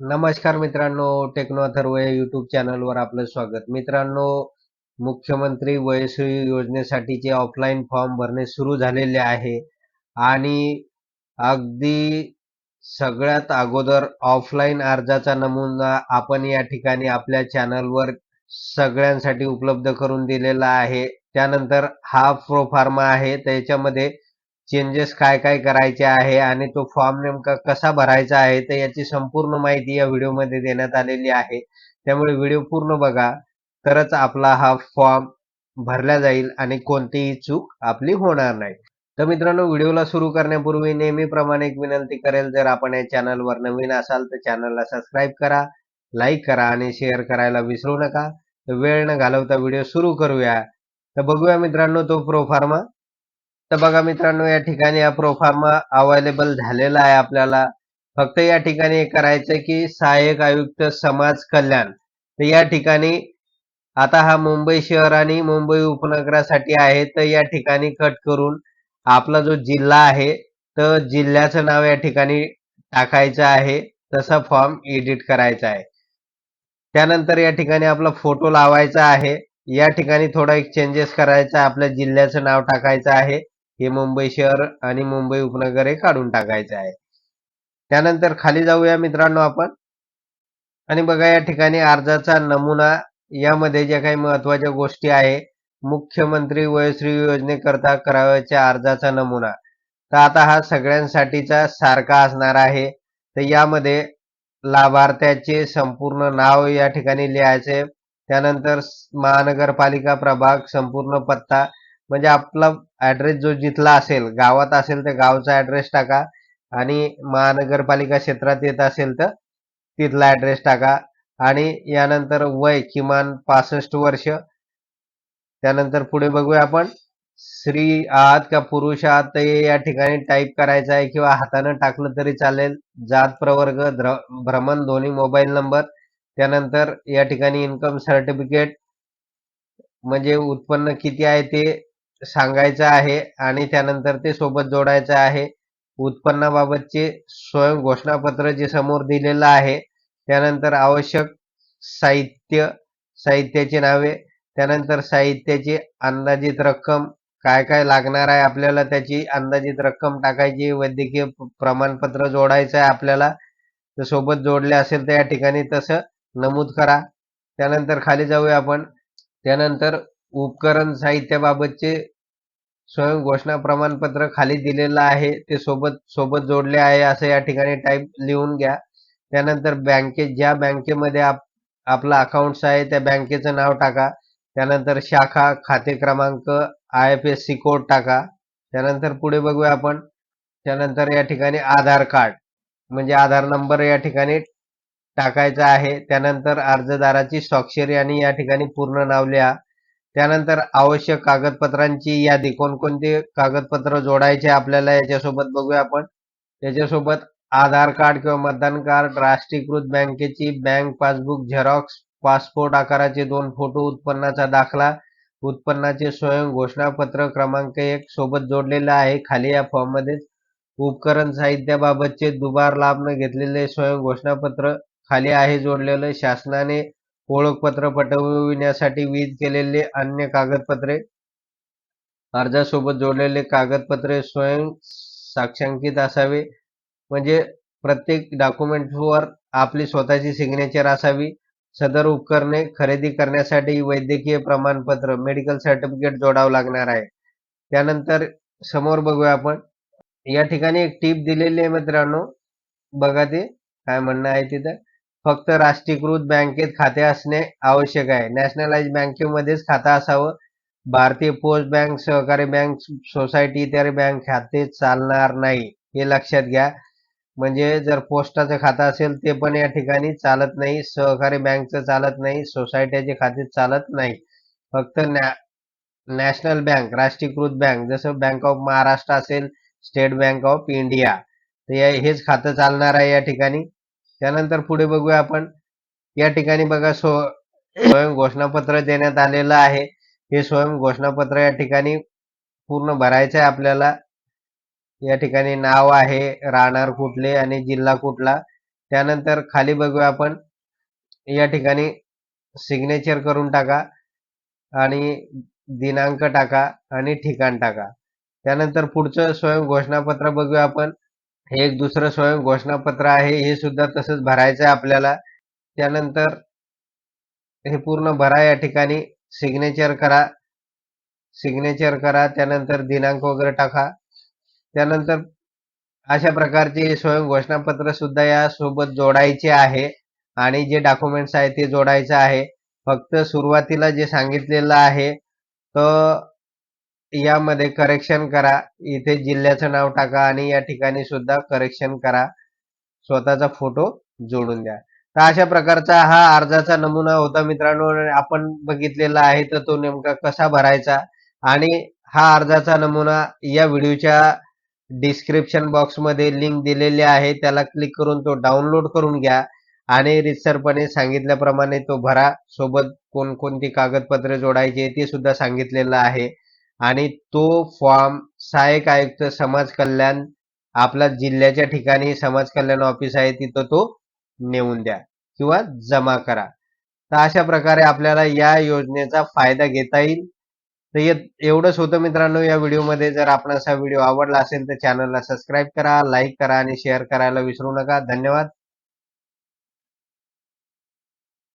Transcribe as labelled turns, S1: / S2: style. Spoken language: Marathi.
S1: नमस्कार मित्रांनो टेक्नो अथर्व या युट्यूब चॅनलवर आपलं स्वागत. मित्रांनो मुख्यमंत्री वयश्री योजनेसाठीचे ऑफलाईन फॉर्म भरणे सुरू झालेले आहे आणि अगदी सगळ्यात अगोदर ऑफलाईन अर्जाचा नमुना आपण या ठिकाणी आपल्या चॅनलवर सगळ्यांसाठी उपलब्ध करून दिलेला आहे. त्यानंतर हा प्रो फार्मा आहे. त्याच्यामध्ये चेंजेस काय काय करायचे आहे आणि तो फॉर्म नेमका कसा भरायचा आहे तर याची संपूर्ण माहिती या व्हिडिओमध्ये देण्यात आलेली आहे. त्यामुळे व्हिडिओ पूर्ण बघा. तरच आपला हा फॉर्म भरला जाईल आणि कोणतीही चूक आपली होणार नाही. तर मित्रांनो व्हिडिओला सुरू करण्यापूर्वी नेहमीप्रमाणे एक विनंती करेल जर आपण या चॅनलवर नवीन असाल तर चॅनलला सबस्क्राईब करा लाईक करा आणि शेअर करायला विसरू नका. तर वेळ न घालवता व्हिडिओ सुरू करूया. तर बघूया मित्रांनो तो प्रोफार्मा तर बघा मित्रांनो या ठिकाणी हा प्रोफार्मा अवेलेबल झालेला आहे आपल्याला. फक्त या ठिकाणी हे करायचं की सहाय्यक आयुक्त समाज कल्याण. तर या ठिकाणी आता हा मुंबई शहर आणि मुंबई उपनगरासाठी आहे. तर या ठिकाणी कट करून आपला जो जिल्हा आहे तर जिल्ह्याचं नाव या ठिकाणी टाकायचं आहे. तसा फॉर्म एडिट करायचा आहे. त्यानंतर या ठिकाणी आपला फोटो लावायचा आहे. या ठिकाणी थोडा एक चेंजेस करायचा आपल्या जिल्ह्याचं नाव टाकायचं आहे. हे मुंबई शहर आणि मुंबई उपनगर हे काढून टाकायचं आहे. त्यानंतर खाली जाऊया मित्रांनो आपण. आणि बघा या ठिकाणी अर्जाचा नमुना यामध्ये ज्या काही महत्त्वाच्या गोष्टी आहे मुख्यमंत्री वयश्री योजनेकरता करावयाच्या अर्जाचा नमुना. तर आता हा सगळ्यांसाठीचा सारखा असणार आहे. तर यामध्ये लाभार्थ्याचे संपूर्ण नाव या ठिकाणी लिहायचे. त्यानंतर महानगरपालिका प्रभाग संपूर्ण पत्ता म्हणजे आपला ऍड्रेस जो जिथला असेल गावात असेल तर गावचा ऍड्रेस टाका आणि महानगरपालिका क्षेत्रात येत असेल तर तिथला ऍड्रेस टाका. आणि यानंतर वय किमान पासष्ट वर्ष. त्यानंतर पुढे बघूया आपण. स्त्री आहात का पुरुष आहात तर या ठिकाणी टाईप करायचं आहे किंवा हातानं टाकलं तरी चालेल. जात प्रवर्ग भ्रमण दोन्ही मोबाईल नंबर त्यानंतर या ठिकाणी इन्कम सर्टिफिकेट म्हणजे उत्पन्न किती आहे ते सांगायचं आहे आणि त्यानंतर ते सोबत जोडायचं आहे. उत्पन्नाबाबतचे स्वयं घोषणापत्र जे समोर दिलेलं आहे त्यानंतर आवश्यक साहित्य साहित्याची नावे त्यानंतर साहित्याची अंदाजित रक्कम काय काय लागणार आहे आपल्याला त्याची अंदाजित रक्कम टाकायची वैद्यकीय प्रमाणपत्र जोडायचं आहे आपल्याला तर सोबत जोडले असेल तर या ठिकाणी तसं नमूद करा. त्यानंतर खाली जाऊया आपण. त्यानंतर उपकरण साहित्याबाबतचे स्वयं घोषणा प्रमाणपत्र खाली दिलेलं आहे. ते सोबत सोबत जोडले आहे असं या ठिकाणी टाईप लिहून घ्या. त्यानंतर बँके ज्या बँकेमध्ये आप आपला अकाउंट्स आहे त्या बँकेचं नाव टाका. त्यानंतर शाखा खाते क्रमांक I F S C code टाका. त्यानंतर पुढे बघूया आपण. त्यानंतर या ठिकाणी आधार कार्ड म्हणजे आधार नंबर या ठिकाणी टाकायचा आहे. त्यानंतर अर्जदाराची स्वाक्षरी आणि या ठिकाणी पूर्ण नाव लिहा. त्यानंतर आवश्यक कागदपत्रांची यादी कोणकोणते कागदपत्र जोडायचे आपल्याला याच्यासोबत बघूया आपण. त्याच्यासोबत आधार कार्ड किंवा मतदान कार्ड राष्ट्रीयकृत बँकेची बँक पासबुक झेरॉक्स पासपोर्ट आकाराचे दोन फोटो उत्पन्नाचा दाखला उत्पन्नाचे स्वयं घोषणापत्र क्रमांक एक सोबत जोडलेला आहे खाली या फॉर्ममध्ये उपकरण साहित्याबाबतचे दुबार लाभ न घेतलेले स्वयं घोषणापत्र खाली आहे जोडलेलं शासनाने ओळखपत्र पटविण्यासाठी वीज केलेले अन्य कागदपत्रे अर्जासोबत जोडलेले कागदपत्रे स्वयं साक्षांकित असावे. म्हणजे प्रत्येक डॉक्युमेंटवर आपली स्वतःची सिग्नेचर असावी. सदर उपकरणे खरेदी करण्यासाठी वैद्यकीय प्रमाणपत्र मेडिकल सर्टिफिकेट जोडावं लागणार आहे. त्यानंतर समोर बघूया आपण. या ठिकाणी एक टीप दिलेली आहे मित्रांनो. बघा ते. काय म्हणणं आहे तिथं फक्त राष्ट्रीयकृत बँकेत खाते असणे आवश्यक आहे. नॅशनलाइज बँकेमध्येच खातं असावं. भारतीय पोस्ट बँक सहकारी बँक सोसायटी इतर बँक खाते चालणार नाही हे लक्षात घ्या. म्हणजे जर पोस्टाचं खातं असेल ते पण या ठिकाणी चालत नाही सहकारी बँकचं चालत नाही सोसायटीचे खाते चालत नाही. फक्त नॅशनल बँक राष्ट्रीयकृत बँक जसं बँक ऑफ महाराष्ट्र असेल स्टेट बँक ऑफ इंडिया तर हेच खातं चालणार आहे या ठिकाणी. त्यानंतर पुढे बघूया आपण. या ठिकाणी बघा सो स्वयं घोषणापत्र देण्यात आलेलं आहे. हे स्वयं घोषणापत्र या ठिकाणी पूर्ण भरायचं आहे आपल्याला. या ठिकाणी नाव आहे राहणार कुठले आणि जिल्हा कुठला. त्यानंतर खाली बघूया आपण. या ठिकाणी सिग्नेचर करून टाका आणि दिनांक टाका आणि ठिकाण टाका. त्यानंतर पुढचं स्वयं घोषणापत्र बघूया आपण. हे एक दुसरं स्वयं घोषणापत्र आहे हे सुद्धा तसंच भरायचं आहे आपल्याला. त्यानंतर हे पूर्ण भरा या ठिकाणी. सिग्नेचर करा. सिग्नेचर करा. त्यानंतर दिनांक वगैरे टाका. त्यानंतर अशा प्रकारचे स्वयं घोषणापत्र सुद्धा या सोबत जोडायचे आहे. आणि जे डॉक्युमेंट्स आहे ते जोडायचं आहे. फक्त सुरुवातीला जे सांगितलेलं आहे तर यामध्ये करेक्शन करा. इथे जिल्ह्याचं नाव टाका आणि या ठिकाणी सुद्धा करेक्शन करा. स्वतःचा फोटो जोडून द्या. तर अशा प्रकारचा हा अर्जाचा नमुना होता मित्रांनो. आपण बघितलेला आहे तर तो नेमका कसा भरायचा? आणि हा अर्जाचा नमुना या व्हिडिओच्या डिस्क्रिप्शन बॉक्समध्ये लिंक दिलेली आहे. त्याला क्लिक करून तो डाउनलोड करून घ्या आणि रितसरपणे सांगितल्याप्रमाणे तो भरा. सोबत कोणकोणती कागदपत्रे जोडायची ते सुद्धा सांगितलेलं आहे. आणि तो फॉर्म सहाय्यक आयुक्त समाज कल्याण आपला जिल्ह्याच्या ठिकाणी समाज कल्याण ऑफिस आहे तिथं तो नेऊन द्या किंवा जमा करा. तर अशा प्रकारे आपल्याला या योजनेचा फायदा घेता येईल. तर एवढंच होतं मित्रांनो या व्हिडिओमध्ये. जर आपण असा व्हिडिओ आवडला असेल तर चॅनलला सबस्क्राईब करा लाईक करा आणि शेअर करायला विसरू नका. धन्यवाद.